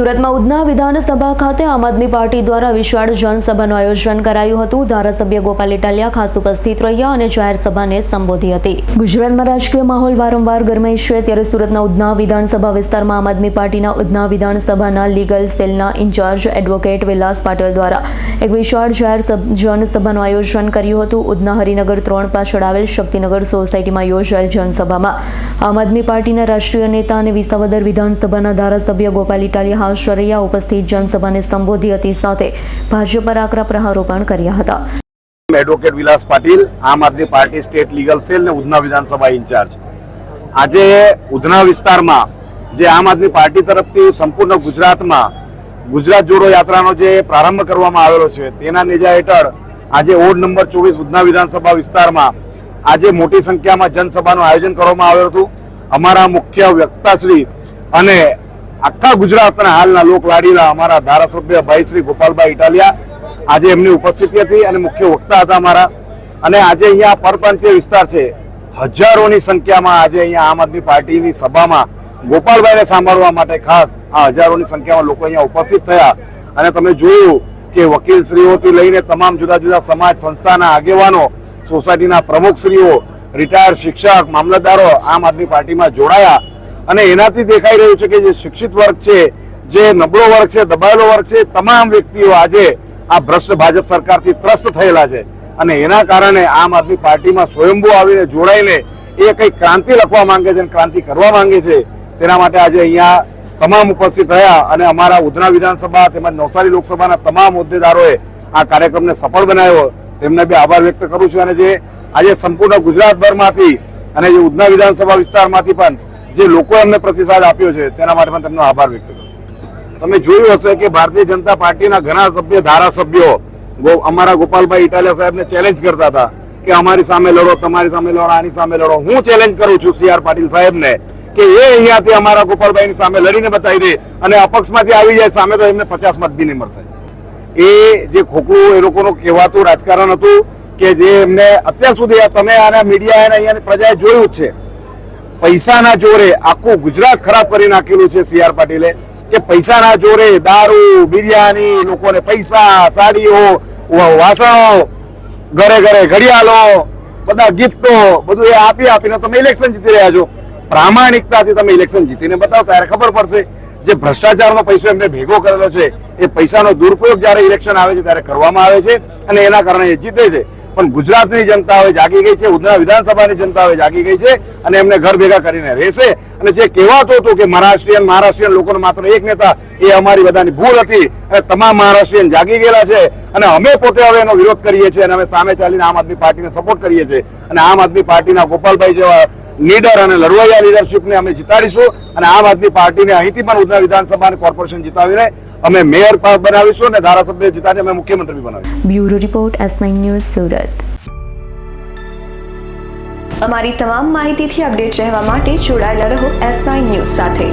સુરતમાં ઉધના વિધાનસભા ખાતે આમ આદમી પાર્ટી દ્વારા વિશાળ જનસભાનું આયોજન કરાયું હતું. ધારાસભ્ય ગોપાલ ઇટાલિયા ખાસ ઉપસ્થિત રહ્યા અને જાહેર સભાને સંબોધી હતી. ગુજરાતમાં રાજકીય માહોલ વારંવાર ગરમાય છે. ત્યારે સુરતના ઉધના વિધાનસભા વિસ્તારમાં આમ આદમી પાર્ટીના ઉધના વિધાનસભાના લીગલ સેલના ઇન્ચાર્જ એડવોકેટ વિલાસ પાટીલ દ્વારા એક વિશાળ જાહેર સભ- જનસભાનું આયોજન કર્યું હતું. ઉધના હરિનગર ત્રણ પાછળ આવેલ શક્તિનગર સોસાયટીમાં યોજાયેલ જનસભામાં આમ આદમી પાર્ટીના રાષ્ટ્રીય નેતા અને વિસાવદર વિધાનસભાના ધારાસભ્ય ગોપાલ ઇટાલિયા હાશરૈયા ઉપસ્થિત જનસભાને સંબોધી હતી સાથે ભાજપ પર આકરા પ્રહારો પણ કર્યા હતા. Advocate Vilas Patil, Aam Aadmi party state legal cell ને ઉધના વિધાનસભા ઇન્ચાર્જ. આજે ઉધના વિસ્તારમાં જે આમ આદમી પાર્ટી તરફથી સંપૂર્ણ ગુજરાતમાં ગુજરાત જોડો યાત્રાનો જે પ્રારંભ કરવામાં આવેલો છે, તેના નેજા હેઠળ આજે વોર્ડ નંબર ચોવીસ ઉધના વિધાનસભા વિસ્તારમાં આજે મોટી સંખ્યામાં જનસભાનું આયોજન કરવામાં આવ્યું હતું. અમારા મુખ્ય વક્તાશ્રી અને આખા ગુજરાતના હાલના લોકલાડીલા અમારા ધારાસભ્ય ભાઈ શ્રી ગોપાલભાઈ ઇટાલિયા આજે એમની ઉપસ્થિતિ હતી અને મુખ્ય વક્તા હતા અમારા. અને આજે અહીંયા પરપ્રાંતીય વિસ્તાર છે. હજારોની સંખ્યામાં આજે અહીંયા આમ આદમી પાર્ટીની સભામાં ગોપાલભાઈને સાંભળવા માટે ખાસ આ હજારોની સંખ્યામાં લોકો અહીંયા ઉપસ્થિત થયા. અને તમે જોયું કે વકીલશ્રીઓથી લઈને તમામ જુદા જુદા સમાજ સંસ્થાના આગેવાનો, સોસાયટીના પ્રમુખશ્રીઓ, રિટાયર્ડ શિક્ષક, મામલતદારો આમ આદમી પાર્ટીમાં જોડાયા. અને એનાથી દેખાઈ રહ્યું છે કે જે શિક્ષિત વર્ગ છે, જે નબળો વર્ગ છે, દબાયેલો વર્ગ છે, તમામ વ્યક્તિઓ આજે આ ભ્રષ્ટ ભાજપ સરકારથી ત્રસ્ત થયેલા છે. અને એના કારણે આમ આદમી પાર્ટીમાં સ્વયંભૂ આવીને જોડાઈને એ કંઈક ક્રાંતિ લખવા માંગે છે અને ક્રાંતિ કરવા માંગે છે, તેના માટે આજે અહીંયા તમામ ઉપસ્થિત રહ્યા અને અમારા ઉધના વિધાનસભા તેમજ નવસારી લોકસભાના તમામ હોદ્દેદારોએ આ કાર્યક્રમને સફળ બનાવ્યો. તેમને બી આભાર વ્યક્ત કરું છું. અને જે આજે સંપૂર્ણ ગુજરાતભરમાંથી અને જે ઉધના વિધાનસભા વિસ્તારમાંથી પણ જે લોકો એમને પ્રતિસાદ આપ્યો છે, તેના માટે પણ તેમનો આભાર વ્યક્ત કરું છું. તમે જોયું હશે કે ભારતીય જનતા પાર્ટીના ઘણા સભ્ય, ધારાસભ્યો અમારા ગોપાલભાઈ ઇટાલિયા સાહેબને ચેલેન્જ કરતા હતા કે અમારી સામે લડો, તમારી સામે લડો, આની સામે લડો. હું ચેલેન્જ કરું છું સી આર પાટીલ સાહેબને કે એ અહીંયાથી અમારા ગોપાલભાઈની સામે લડીને બતાવી દે અને અપક્ષમાંથી આવી જાય, સામે તો એમને પચાસ મત બી નહીં મળશે. એ જે ખોખલું, એ લોકોનું કહેવાતું રાજકારણ હતું કે જે એમને અત્યાર સુધી તમે આના મીડિયા અને અહીંયાની પ્રજાએ જોયું જ છે. પૈસાના જોરે આખું ગુજરાત ખરાબ કરી નાખેલું છે સી આર પાટીલે કે પૈસાના જોરે દારૂ, બિરયાની, લોકોને પૈસા, સાડીઓ વાસણો, ઘરે ઘરે ઘડિયાળો, બધા ગિફ્ટો, બધું એ આપી આપીને તમે ઇલેક્શન જીતી રહ્યા છો. પ્રામાણિકતાથી તમે ઇલેક્શન જીતીને બતાવો, ત્યારે ખબર પડશે જે ભ્રષ્ટાચારનો પૈસો એમને ભેગો કરેલો છે, એ પૈસાનો દુરુપયોગ જ્યારે ઇલેક્શન આવે છે ત્યારે કરવામાં આવે છે અને એના કારણે એ જીતે છે. પણ ગુજરાતની જનતા હવે જાગી ગઈ છે, ઉધના વિધાનસભાની જનતા હવે જાગી ગઈ છે અને એમને ઘર ભેગા કરીને રહેશે. અને જે કહેવાતું હતું કે મહારાષ્ટ્રીયન મહારાષ્ટ્રીયન લોકોનો માત્ર એક નેતા, એ અમારી બધાની ભૂલ હતી. અને તમામ મહારાષ્ટ્રીયન જાગી ગયેલા છે. અને અમે પોતે હવે એનો વિરોધ કરીએ છીએ અને અમે સામે ચાલીને આમ આદમી પાર્ટીને સપોર્ટ કરીએ છીએ. અને આમ આદમી પાર્ટીના ગોપાલભાઈ જેવા લીડર અને લડવૈયા લીડરશીપને અમે જીતાડીશું અને આમ આદમી પાર્ટીને અહીંથી પણ ઉધના વિધાનસભા કોર્પોરેશન જીતાવીને અમે મેયર બનાવીશું અને ધારાસભ્ય જીતાડીને અમે મુખ્યમંત્રી બનાવીશું. Bureau report S news Surat. અમારી તમામ માહિતીથી અપડેટ રહેવા માટે જોડાયેલા રહો એસ ન્યૂઝ સાથે.